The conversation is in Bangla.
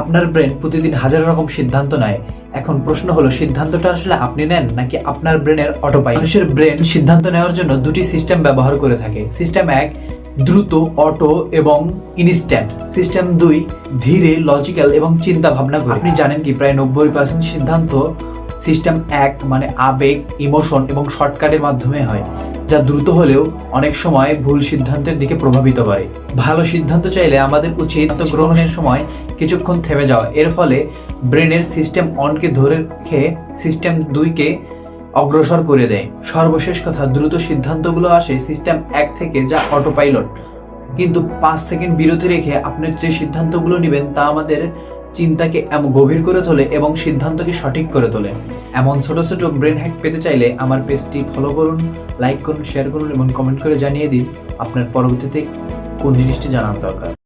আপনার ব্রেন প্রতিদিন হাজার রকম সিদ্ধান্ত নেয়। এখন প্রশ্ন হলো, সিদ্ধান্তটা আসলে আপনি নেন নাকি আপনার ব্রেনের অটোপাই মানুষের ব্রেন সিদ্ধান্ত নেওয়ার জন্য দুটি সিস্টেম ব্যবহার করে থাকে। সিস্টেম এক, দ্রুত, অটো এবং ইনস্ট্যান্ট সিস্টেম দুই, ধীরে লজিক্যাল এবং চিন্তা ভাবনা করে। আপনি জানেন কি, প্রায় নব্বই পার্সেন্ট সিদ্ধান্ত সিস্টেম এক মানে আবেগ ইমোশন এবং শর্টকাটের মাধ্যমে হয়। যা দ্রুত হলেও অনেক সময় ভুল সিদ্ধান্তের দিকে প্রভাবিত করে। ভালো সিদ্ধান্ত চাইলে আমাদের উচিত গ্রহণের সময় কিছুক্ষণ থেমে যাওয়া। এর ফলে ব্রেনের সিস্টেম অনকে ধরে রেখে সিস্টেম দুইকে অগ্রসর করে দেয়। সর্বশেষ কথা, দ্রুত সিদ্ধান্তগুলো আসে সিস্টেম এক থেকে যা অটো পাইলট কিন্তু পাঁচ সেকেন্ড বিরতি রেখে আপনি যে সিদ্ধান্তগুলো নেবেন তা আমাদের চিন্তাকে এমন গভীর করে তোলে এবং সিদ্ধান্তকে সঠিক করে তোলে। এমন ছোট ছোট ব্রেন হ্যাক পেতে চাইলে আমার পেজটি ফলো করুন লাইক করুন শেয়ার করুন এবং কমেন্ট করে জানিয়ে দিন আপনার পরবর্তীতে কোন জিনিসটি জানার দরকার।